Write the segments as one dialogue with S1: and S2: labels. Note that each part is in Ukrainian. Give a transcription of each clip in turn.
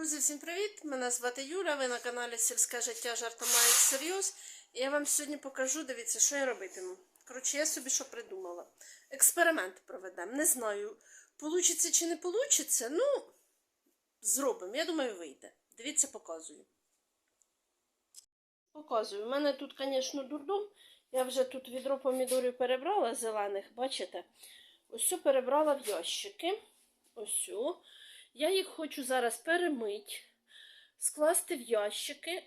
S1: Друзі, всім привіт! Мене звати Юля, ви на каналі Сільське життя жартомає серйоз. І я вам сьогодні покажу, дивіться, що я робитиму. Коротше, я собі що придумала. Експеримент проведемо. Не знаю, получиться чи не получиться. Ну, зробимо. Я думаю, вийде. Дивіться, показую. Показую. У мене тут, звісно, дурдом. Я вже тут відро помідорів перебрала зелених, бачите? Ось перебрала в ящики. Ось. Я їх хочу зараз перемити, скласти в ящики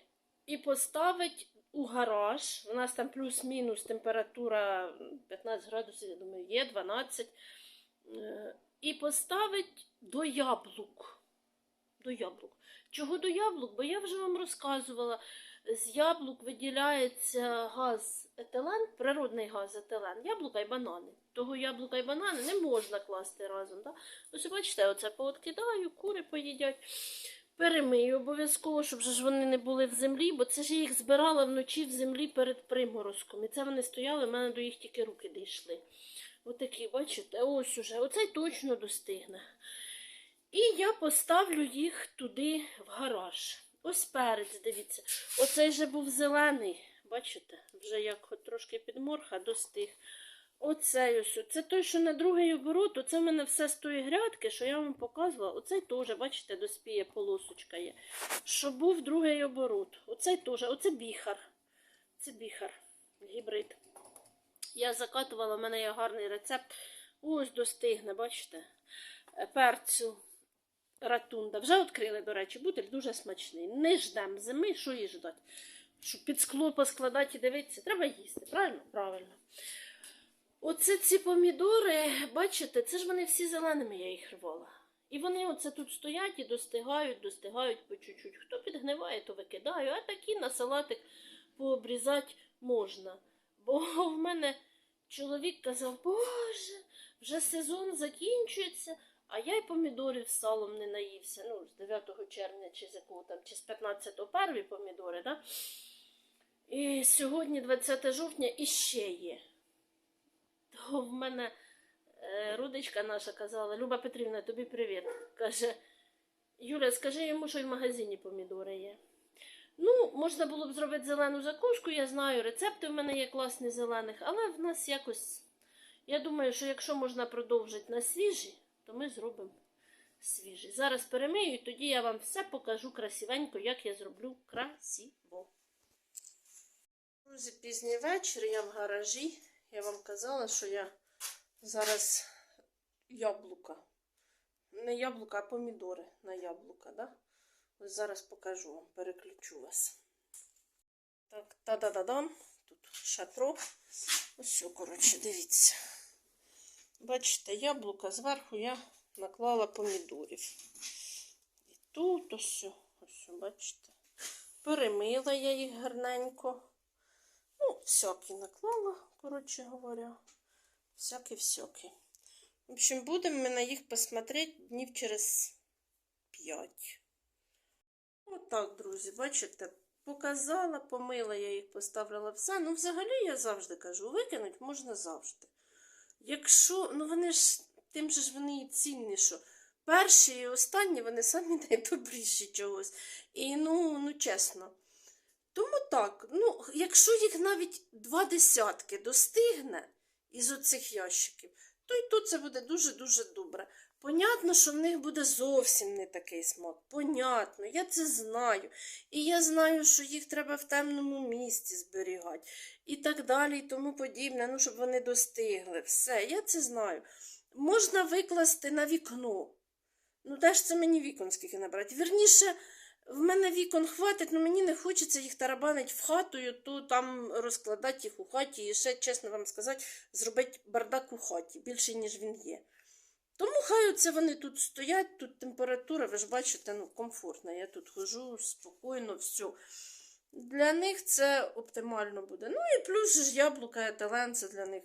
S1: і поставити у гараж. У нас там плюс-мінус температура 15 градусів, я думаю, є 12. Е, І поставити до яблук. До яблук. Чого до яблук? Бо я вже вам розказувала, з яблук виділяється газ етилен, природний газ етилен, яблука і банани. Того яблука і банани не можна класти разом. Да? Ось бачите, оце пооткидаю, кури поїдять. Перемию обов'язково, щоб ж вони не були в землі, бо це ж я їх збирала вночі в землі перед приморозком. І це вони стояли, в мене до їх тільки руки дійшли. Отакі, бачите, ось уже. Оцей точно достигне. І я поставлю їх туди в гараж. Ось перець, дивіться. Оцей же був зелений. Бачите, вже як трошки підморха достиг. Оцей ось. Це той, що на другий оборот. Оце в мене все з тої грядки, що я вам показувала. Оцей теж, бачите, доспіє полосочка є. Що був другий оборот. Оцей теж, оце біхар. Це біхар. Гібрид. Я закатувала, в мене є гарний рецепт. Ось достигне, бачите? Перцю ратунда. Вже відкрили, до речі, бутиль дуже смачний. Не ждемо зими, що її ждать? Щоб під скло поскладати і дивитися, треба їсти, правильно? Правильно. Оце ці помідори, бачите, це ж вони всі зеленими, я їх рвала. І вони оце тут стоять і достигають, достигають по чуть-чуть. Хто підгниває, то викидаю, а такі на салатик пообрізати можна. Бо в мене чоловік казав, боже, вже сезон закінчується, а я й помідорів з салом не наївся. Ну, з 9 червня чи з якого там, чи з 15 перві помідори, да? І сьогодні, 20 жовтня, іще є. То в мене е, родичка наша казала, Люба Петрівна, тобі привіт. Каже, Юля, скажи йому, що в магазині помідори є. Ну, можна було б зробити зелену закуску, я знаю, рецепти в мене є класні зелених, але в нас якось. Я думаю, що якщо можна продовжити на свіжі, то ми зробимо свіжі. Зараз перемию, і тоді я вам все покажу красивенько, як я зроблю красиво. Друзі, пізній вечір, я в гаражі. Я вам казала, що я зараз яблука. Не яблука, а помідори на яблука, да? Ось зараз покажу вам, переключу вас. Так, та-да-да-дам. Тут шатро. Ось що, коротше, дивіться. Бачите, яблука зверху я наклала помідорів. І тут ось, ось, бачите. Перемила я їх гарненько. Ну, всякий наклала, коротше говоря. Всякий-всякий. В общем, будемо ми на їх посмотрети днів через 5. Отак, друзі, бачите, показала, помила я їх, поставила все. Ну, взагалі, я завжди кажу, викинуть можна завжди. Якщо, ну вони ж, тим же ж вони і цінні, що перші і останні вони самі найдобріші чогось. І ну, ну чесно. Тому так, ну, якщо їх навіть два десятки достигне із оцих ящиків, то і тут це буде дуже-дуже добре. Понятно, що в них буде зовсім не такий смак. Понятно, я це знаю. І я знаю, що їх треба в темному місці зберігати. І так далі, і тому подібне, ну, щоб вони достигли. Все, я це знаю. Можна викласти на вікно. Ну, де ж це мені вікон скільки набрати? Вірніше, в мене вікон хватить, але мені не хочеться їх тарабанити в хату, і то там розкладати їх у хаті і ще, чесно вам сказати, зробити бардак у хаті більше, ніж він є. Тому хай оце вони тут стоять, тут температура, ви ж бачите, ну, комфортна. Я тут хожу спокійно, все. Для них це оптимально буде. Ну і плюс ж яблука етален, це для них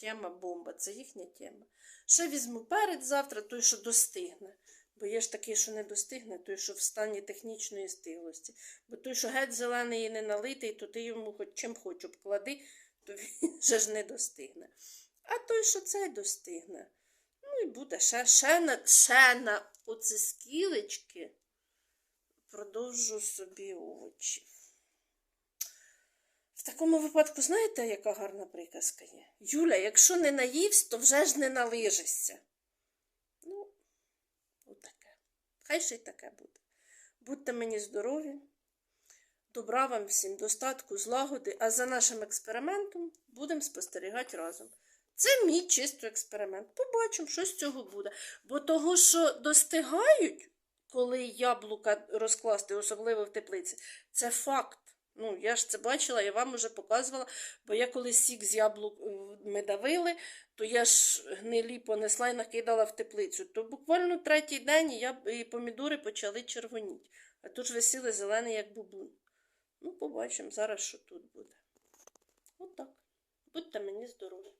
S1: тема бомба, це їхня тема. Ще візьму перець завтра, той, що достигне. Бо є ж такий, що не достигне, той, що в стані технічної стиглості. Бо той, що геть зелений і не налитий, то ти йому хоч чим хоч обклади, то він вже ж не достигне. А той, що цей достигне. Ну і буде ще, ще на, ще на оці скілечки. продовжу собі овочі. В такому випадку, знаєте, яка гарна приказка є? Юля, якщо не наївсь, то вже ж не налижешся. Ну, отаке. Хай ще й таке буде. Будьте мені здорові. Добра вам всім, достатку, злагоди, а за нашим експериментом будемо спостерігати разом. Це мій чисто експеримент. Побачимо, що з цього буде. Бо того, що достигають, коли яблука розкласти, особливо в теплиці, це факт. Ну, я ж це бачила, я вам уже показувала, бо я коли сік з яблук е, ми давили, то я ж гнилі понесла і накидала в теплицю. То буквально третій день я, і помідори почали червоніти. А тут ж висіли зелені, як бубун. Ну, побачимо зараз, що тут буде. Отак. Будьте мені здорові.